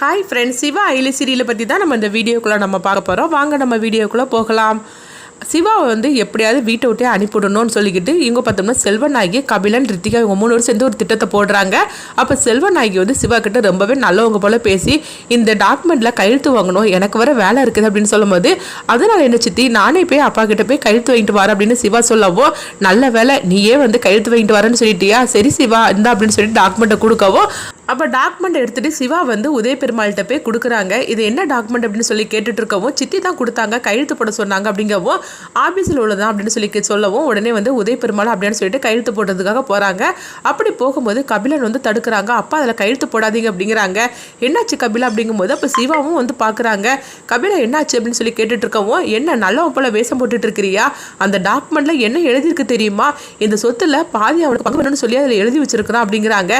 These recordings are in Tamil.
ஹாய் ஃப்ரெண்ட்ஸ் சிவா ஐலி சீரியலை பற்றி தான் நம்ம இந்த வீடியோக்குள்ளே நம்ம பார்க்க போகிறோம் வாங்க நம்ம வீடியோக்குள்ளே போகலாம். சிவாவை வந்து எப்படியாவது வீட்டை விட்டே அனுப்பிவிடணும்னு சொல்லிக்கிட்டு இவங்க பார்த்தோம்னா செல்வநாயகி கபிலன் ரித்திகா இவங்க மூணு பேரும் சேர்ந்து ஒரு திட்டத்தை போடுறாங்க. அப்போ செல்வநாயகி வந்து சிவா கிட்ட ரொம்பவே நல்லவங்க போல் பேசி இந்த டாக்குமெண்ட்டில் கையெழுத்து வாங்கணும் எனக்கு வர வேலை இருக்குது அப்படின்னு சொல்லும்போது அதனால் என்ன சித்தி நானே போய் அப்பா கிட்ட போய் கையெழுத்து வாங்கிட்டு வரேன் அப்படின்னு சிவா சொல்லவோ நல்ல வேலை நீயே வந்து கையெழுத்து வாங்கிட்டு வரேன்னு சொல்லிட்டியா? சரி சிவா இந்தா அப்படின்னு சொல்லிட்டு டாக்குமெண்ட்டை கொடுக்கவும் அப்போ டாக்குமெண்ட் எடுத்துகிட்டு சிவா வந்து உதய பெருமாள்கிட்ட போய் கொடுக்குறாங்க. இது என்ன டாக்குமெண்ட் அப்படின்னு சொல்லி கேட்டுட்டு இருக்கவும் சித்தி தான் கொடுத்தாங்க கையெழுத்து போட சொன்னாங்க அப்படிங்கவும் ஆஃபீஸில் உள்ளதான் அப்படின்னு சொல்லி சொல்லவும் உடனே வந்து உதய பெருமாள் அப்படின்னு சொல்லிட்டு கையெழுத்து போடுறதுக்காக போகிறாங்க அப்படி போகும்போது கபிலன் வந்து தடுக்கிறாங்க. அப்பா அதில் கையெழுத்து போடாதீங்க அப்படிங்கிறாங்க. என்னாச்சு கபிலா? அப்படிங்கும்போது அப்போ சிவாவும் வந்து பார்க்குறாங்க கபிலா என்னாச்சு? அப்படின்னு சொல்லி கேட்டுட்டு இருக்கவும் என்ன நல்லவன் போல வேஷம் போட்டுட்டு இருக்கிறியா அந்த டாக்குமெண்ட்ல என்ன எழுதியிருக்கு தெரியுமா? இந்த சொத்துல பாதி அவனுக்கு பங்கு சொல்லி அதில் எழுதி வச்சிருக்கிறான் அப்படிங்கிறாங்க.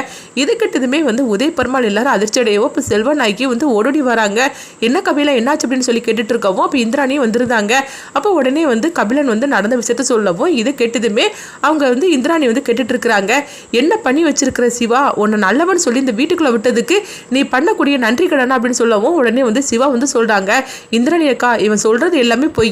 இதுக்கிட்டதுமே வந்து வந்து உதய பெருமாள் எல்லாரும் அதிர்ச்சி அடையவோ இப்போ செல்வநாய்க்கு வந்து ஓடோடி வராங்க. என்ன கபிலா என்னாச்சு அப்படின்னு சொல்லி கேட்டுட்டு இருக்கவும் அப்போ இந்திராணி வந்திருந்தாங்க. அப்போ உடனே வந்து கபிலன் வந்து நடந்த விஷயத்த சொல்லவும் இதை கேட்டதுமே அவங்க வந்து இந்திராணி வந்து கேட்டுட்டு இருக்கிறாங்க என்ன பண்ணி வச்சிருக்கிற சிவா? உன்னை நல்லவன் சொல்லி இந்த வீட்டுக்குள்ளே விட்டதுக்கு நீ பண்ணக்கூடிய நன்றி கடனா? அப்படின்னு சொல்லவும் உடனே வந்து சிவா வந்து சொல்றாங்க. இந்திராணி அக்கா இவன் சொல்றது எல்லாமே போய்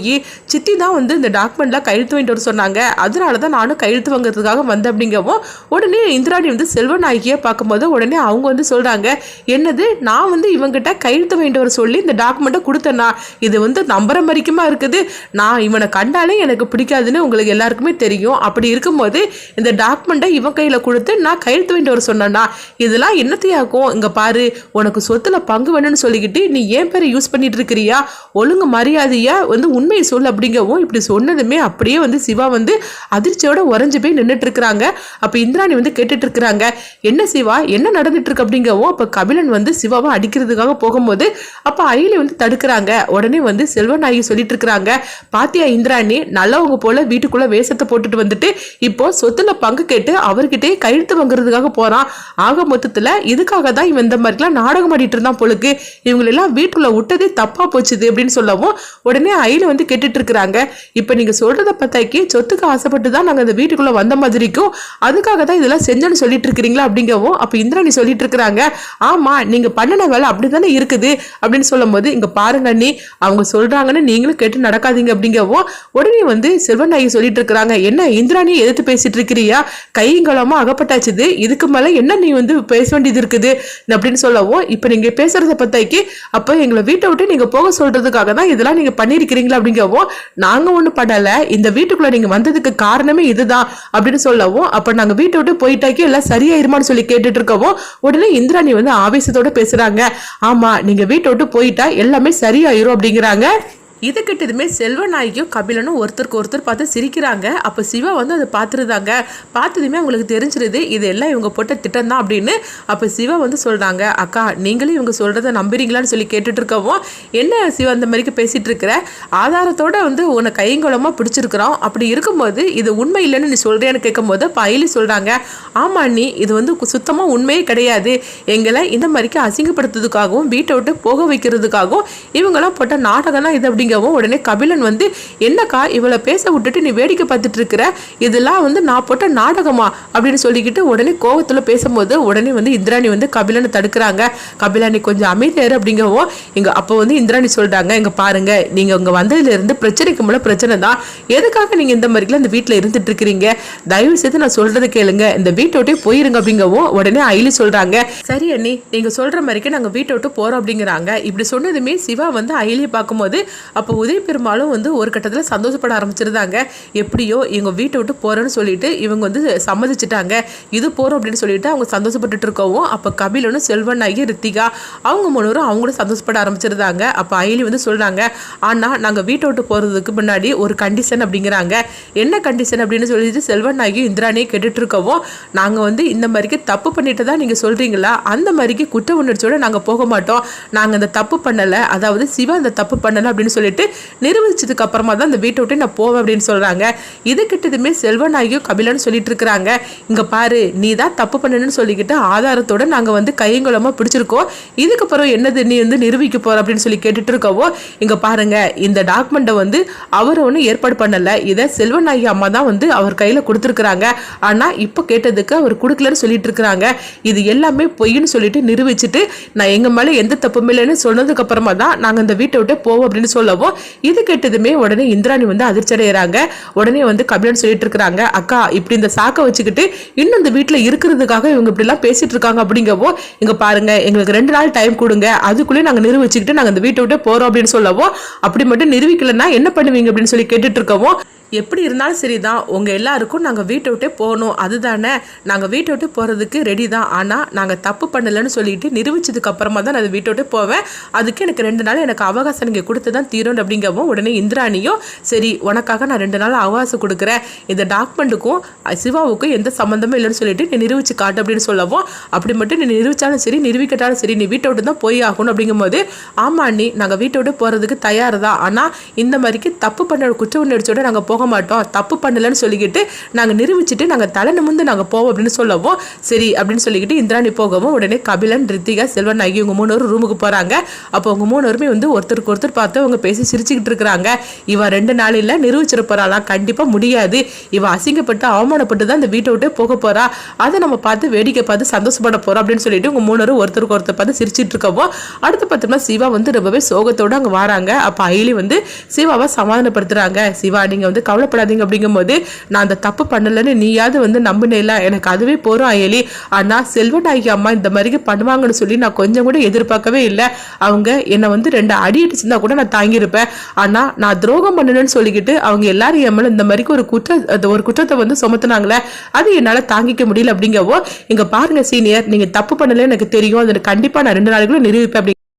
சித்தி தான் வந்து இந்த டாக்குமெண்ட்லாம் கையெழுத்து வாங்கிட்டு வர சொன்னாங்க. அதனால தான் நானும் கையெழுத்து வாங்குறதுக்காக வந்தேன். அப்படிங்கவும் உடனே இந்திராணி வந்து செல்வநாயகியை பார்க்கும்போது உடனே அவங்க வந்து சொல்றாங்க என்னது? நான் வந்து இவங்கிட்ட கையெழுத்து வாங்கிட்டு வர சொல்லி இந்த டாக்குமெண்ட்டை கொடுத்தேன்னா இது வந்து நம்புற மாதிரிக்குமா இருக்குது. நான் இவனை கண்டாலே எனக்கு பிடிக்காதுன்னு உங்களுக்கு எல்லாருக்குமே தெரியும். அப்படி இருக்கும்போது இந்த டாக்குமெண்ட்டை இவன் கையில் கொடுத்து நான் கையெழுத்து வாங்கிட்டு வர சொன்னேன்னா இதெல்லாம் என்னத்தையாக்கும் இங்கே பாரு உனக்கு சொத்தில் பங்கு வேணும்னு சொல்லிக்கிட்டு நீ ஏன் பேரை யூஸ் பண்ணிட்டு இருக்கிறியா? ஒழுங்கு மரியாதையா வந்து உண்மையை சொல்லு அப்படிங்கவும் இப்படி சொன்னதுமே அப்படியே வந்து சிவா வந்து அதிர்ச்சியோட உறைஞ்சு போய் நின்றுட்டு இருக்கிறாங்க. அப்போ இந்திராணி வந்து கேட்டுட்டு இருக்கிறாங்க என்ன சிவா? என்ன நடந்து நடந்துட்டு இருக்கு அப்படிங்கவும் அப்போ கபிலன் வந்து சிவாவை அடிக்கிறதுக்காக போகும்போது அப்போ அயிலி வந்து தடுக்கிறாங்க. உடனே வந்து செல்வநாயகி சொல்லிட்டு இருக்கிறாங்க பாத்தியா இந்திராணி நல்லவங்க போல வீட்டுக்குள்ள வேஷத்தை போட்டுட்டு வந்துட்டு இப்போ சொத்துல பங்கு கேட்டு அவர்கிட்டயே கையெழுத்து வாங்குறதுக்காக போறான். ஆக மொத்தத்துல இதுக்காக தான் இவன் இந்த மாதிரிலாம் நாடகம் ஆடிட்டு இருந்தான் பொழுது இவங்களெல்லாம் வீட்டுக்குள்ள விட்டதே தப்பா போச்சுது அப்படின்னு சொல்லவும் உடனே அயில வந்து கேட்டுட்டு இருக்கிறாங்க இப்போ நீங்க சொல்றதை பார்த்தாக்கி சொத்துக்கு ஆசைப்பட்டு தான் நாங்க இந்த வீட்டுக்குள்ள வந்த மாதிரிக்கும் அதுக்காக தான் இதெல்லாம் செஞ்சோன்னு சொல்லிட்டு இருக்கிறீங்களா அப்படிங்கவும் அப்போ இந்திராணி சொல்லி சொல்லிட்டு இருக்கிறாங்க ஆமா நீங்க பண்ணின வேலை அப்படிதானே இருக்குது. அப்படின்னு சொல்லும்போது இங்க பாருங்க அண்ணி அவங்க சொல்றாங்கன்னு நீங்களும் கேட்டு நடக்காதீங்க அப்படிங்கவும் உடனே வந்து செல்வநாயகி சொல்லிட்டு இருக்கிறாங்க என்ன இந்திராணி எதிர்த்து பேசிட்டு இருக்கிறியா கையங்களமா அகப்பட்டாச்சுது. இதுக்கு மேல என்ன நீ வந்து பேச வேண்டியது இருக்குது? அப்படின்னு சொல்லவும் இப்ப நீங்க பேசுறத பத்தாக்கி அப்ப எங்களை வீட்டை விட்டு நீங்க போக சொல்றதுக்காக தான் இதெல்லாம் நீங்க பண்ணிருக்கிறீங்களா அப்படிங்கவும் நாங்க ஒண்ணு பண்ணல. இந்த வீட்டுக்குள்ள நீங்க வந்ததுக்கு காரணமே இதுதான் அப்படின்னு சொல்லவும் அப்ப நாங்க வீட்டை விட்டு போயிட்டாக்கி எல்லாம் சரியாயிருமான்னு சொல்லி கேட்டுட்டு இருக்கவும் உடனே இந்திராணி வந்து ஆவேசத்தோட பேசுறாங்க. ஆமா நீங்க வீட்டை விட்டு போயிட்டா எல்லாமே சரியாயிரும் அப்படிங்கிறாங்க. இது கிட்டதுமே செல்வநாயகியும் கபிலனும் ஒருத்தருக்கு ஒருத்தர் பார்த்து சிரிக்கிறாங்க. அப்போ சிவா வந்து அதை பார்த்துருந்தாங்க பார்த்ததுமே அவங்களுக்கு தெரிஞ்சிருது இது எல்லாம் இவங்க போட்ட திட்டம் தான் அப்படின்னு. அப்போ சிவா வந்து சொல்கிறாங்க அக்கா நீங்களும் இவங்க சொல்கிறத நம்புறீங்களான்னு சொல்லி கேட்டுட்டு இருக்கவும் என்ன சிவா அந்த மாதிரிக்கு பேசிகிட்டு இருக்கிற ஆதாரத்தோட வந்து உன்னை கைங்குளமாக பிடிச்சிருக்கிறோம். அப்படி இருக்கும்போது இது உண்மை இல்லைன்னு நீ சொல்கிறேன்னு கேட்கும்போது பயிலி சொல்கிறாங்க ஆமா நீ இது வந்து சுத்தமாக உண்மையே கிடையாது. எங்களை இந்த மாதிரிக்கு அசிங்கப்படுத்துறதுக்காகவும் வீட்டை விட்டு போக வைக்கிறதுக்காகவும் இவங்கெல்லாம் போட்ட நாடகம்னா இது அப்படி அப்படிங்கவும் உடனே கபிலன் வந்து என்னக்கா இவளை பேச விட்டுட்டு நீ வேடிக்கை பார்த்துட்டு இருக்கிற இதெல்லாம் வந்து நான் போட்ட நாடகமா? அப்படின்னு சொல்லிக்கிட்டு உடனே கோவத்தில் பேசும்போது உடனே வந்து இந்திராணி வந்து கபிலனை தடுக்கிறாங்க. கபிலானி கொஞ்சம் அமைதியாரு அப்படிங்கவும் இங்க அப்போ வந்து இந்திராணி சொல்றாங்க இங்க பாருங்க நீங்க இங்க வந்ததுல இருந்து பிரச்சனைக்கு மேலே பிரச்சனை தான். எதுக்காக நீங்க இந்த மாதிரிலாம் இந்த வீட்டில் இருந்துட்டு இருக்கிறீங்க தயவு செய்து நான் சொல்றதை கேளுங்க. இந்த வீட்டை விட்டே போயிருங்க அப்படிங்கவும் உடனே ஐலி சொல்றாங்க. சரி அண்ணி நீங்கள் சொல்ற மாதிரிக்கு நாங்கள் வீட்டை விட்டு போறோம் அப்படிங்கிறாங்க. இப்படி சொன்னதுமே சிவா வந்து ஐலியை பார்க்கும்போது அப்போ உதய பெருமாளும் வந்து ஒரு கட்டத்தில் சந்தோஷப்பட ஆரம்பிச்சிருந்தாங்க. எப்படியோ இவங்க வீட்டை விட்டு போகிறேன்னு சொல்லிட்டு இவங்க வந்து சம்மதிச்சிட்டாங்க. இது போகிறோம் அப்படின்னு சொல்லிட்டு அவங்க சந்தோஷப்பட்டுட்டு இருக்கவும் அப்போ கபிலனும் செல்வன் ஆகி ரித்திகா அவங்க மூணரும் அவங்களும் சந்தோஷப்பட ஆரம்பிச்சிருந்தாங்க. அப்போ அயலி வந்து சொல்கிறாங்க ஆனால் நாங்கள் வீட்டை விட்டு போகிறதுக்கு முன்னாடி ஒரு கண்டிஷன் அப்படிங்கிறாங்க. என்ன கண்டிஷன் அப்படின்னு சொல்லிட்டு செல்வன் ஆகி இந்திராணியை கேட்டுட்டு இருக்கவும் நாங்கள் வந்து இந்த மாதிரிக்கு தப்பு பண்ணிட்டு தான் நீங்கள் சொல்கிறீங்களா அந்த மாதிரிக்கு குற்ற உணர்ச்சியோடு நாங்கள் போக மாட்டோம். நாங்கள் அந்த தப்பு பண்ணலை. அதாவது சிவா அந்த தப்பு பண்ணலை அப்படின்னு சொல்லி சொல்லிட்டு நிரூபிச்சதுக்கு அப்புறமா தான் அந்த வீட்டை விட்டு நான் போவேன் அப்படின்னு சொல்றாங்க. இது கிட்டதுமே செல்வநாயகியும் கபிலன்னு சொல்லிட்டு இருக்கிறாங்க. இங்கே பாரு நீ தான் தப்பு பண்ணணும்னு சொல்லிக்கிட்டு ஆதாரத்தோட நாங்கள் வந்து கையங்குளமா பிடிச்சிருக்கோம். இதுக்கப்புறம் என்னது நீ வந்து நிரூபிக்க போற அப்படின்னு சொல்லி கேட்டுட்டு இருக்கவோ இங்கே பாருங்க இந்த டாக்குமெண்ட்டை வந்து அவர் ஒன்றும் ஏற்பாடு பண்ணலை. இதை செல்வநாயகி அம்மா தான் வந்து அவர் கையில் கொடுத்துருக்குறாங்க. ஆனால் இப்போ கேட்டதுக்கு அவர் கொடுக்கலன்னு சொல்லிட்டு இருக்கிறாங்க. இது எல்லாமே பொய்ன்னு சொல்லிட்டு நிரூபிச்சுட்டு நான் எங்கள் மேலே எந்த தப்பும் இல்லைன்னு சொன்னதுக்கப்புறமா தான் நாங்கள் இந்த வீட்டை விட்டு போவோம் அப்படின்னு சொல்லவும் இது கெட்டதுமே உடனே இந்திராணி வந்து அதிர்ச்சடைகிறாங்க உடனே வந்து கபிலன் சொல்லிட்டு இருக்கிறாங்க அக்கா இப்படி இந்த சாக்கை வச்சுக்கிட்டு இன்னும் இந்த வீட்டில் இருக்கிறதுக்காக இவங்க இப்படி எல்லாம் பேசிட்டு இருக்காங்க அப்படிங்கவோ இங்க பாருங்க எங்களுக்கு ரெண்டு நாள் டைம் கொடுங்க. அதுக்குள்ளேயே நாங்க நிரூபிச்சுக்கிட்டு நாங்கள் இந்த வீட்டை விட்டு போறோம் அப்படின்னு சொல்லவோ அப்படி மட்டும் நிரூபிக்கலன்னா என்ன பண்ணுவீங்க? அப்படின்னு சொல்லி கேட்டுட்டு இருக்கவும் எப்படி இருந்தாலும் சரி தான் உங்கள் எல்லாருக்கும் நாங்கள் வீட்டை விட்டே போகணும். அதுதானே? நாங்கள் வீட்டை விட்டு போகிறதுக்கு ரெடி தான். ஆனால் நாங்கள் தப்பு பண்ணலைன்னு சொல்லிட்டு நிரூபிச்சதுக்கு அப்புறமா தான் நான் அதை வீட்டை விட்டு போவேன். அதுக்கு எனக்கு ரெண்டு நாள் எனக்கு அவகாசம் நீங்கள் கொடுத்து தான் தீரும் அப்படிங்கவும் உடனே இந்திராணியும் சரி உனக்காக நான் ரெண்டு நாள் அவகாசம் கொடுக்குறேன். இந்த டாக்குமெண்ட்டுக்கும் சிவாவுக்கும் எந்த சம்மந்தமும் இல்லைன்னு சொல்லிட்டு நீ நிரூபிச்சு காட்டு அப்படின்னு சொல்லவும் அப்படி மட்டும் நீ நிரூபித்தாலும் சரி நிரூபிக்கட்டாலும் சரி நீ வீட்டை விட்டு தான் போய் ஆகணும் அப்படிங்கும்போது ஆமா நீ நாங்கள் வீட்டை விட்டு போகிறதுக்கு தயார் தான் ஆனால் இந்த மாதிரிக்கு தப்பு பண்ண குற்ற உணர்ச்சியோட நாங்கள் போக போக மாட்டோம் தப்பு பண்ணலைன்னு சொல்லிக்கிட்டு நாங்கள் நிரூபிச்சுட்டு நாங்கள் தலை நிமிந்து நாங்கள் போவோம் அப்படின்னு சொல்லவும் சரி அப்படின்னு சொல்லிக்கிட்டு இந்திராணி போகவும் உடனே கபிலன் ரித்திகா செல்வன் ஆகி இவங்க மூணு ரூமுக்கு போகிறாங்க அப்போ அவங்க மூணுருமே வந்து ஒருத்தருக்கு ஒருத்தர் பார்த்து அவங்க பேசி சிரிச்சுக்கிட்டு இருக்கிறாங்க. இவ ரெண்டு நாளில் நிரூபிச்சிட கண்டிப்பாக முடியாது. இவ அசிங்கப்பட்டு அவமானப்பட்டு தான் இந்த வீட்டை விட்டு போக போகிறா அதை நம்ம பார்த்து வேடிக்கை பார்த்து சந்தோஷப்பட போகிறோம் அப்படின்னு சொல்லிட்டு உங்கள் மூணரும் ஒருத்தருக்கு ஒருத்தர் பார்த்து சிரிச்சிட்டு இருக்கவும் அடுத்து பார்த்தோம்னா சிவா வந்து ரொம்பவே சோகத்தோடு அங்கே வராங்க. அப்போ அயலி வந்து சிவாவை சமாதானப்படுத்துகிறாங்க சிவா நீங்கள் வந்து கவலைப்படாதீங்க அப்படிங்கும்போது நான் அந்த தப்பு பண்ணலைன்னு நீயாவது வந்து நம்பினேல எனக்கு அதுவே போகிறோம் அயலி. ஆனால் செல்வநாயகி அம்மா இந்த மாதிரி பண்ணுவாங்கன்னு சொல்லி நான் கொஞ்சம் கூட எதிர்பார்க்கவே இல்லை. அவங்க என்னை வந்து ரெண்டு அடி அடிச்சிருந்தா கூட நான் தாங்கியிருப்பேன். ஆனால் நான் துரோகம் பண்ணணும்னு சொல்லிக்கிட்டு அவங்க எல்லாரும் என் மேலே இந்த மாதிரி ஒரு குற்ற ஒரு குற்றத்தை வந்து சுமத்துனாங்களே அது என்னால் தாங்கிக்க முடியல அப்படிங்கவோ இங்கே பாருங்க சீனியர் நீங்கள் தப்பு பண்ணல எனக்கு தெரியும். அது கண்டிப்பாக நான் ரெண்டு நாளைக்குள்ள நிரூபிப்பேன் அப்படி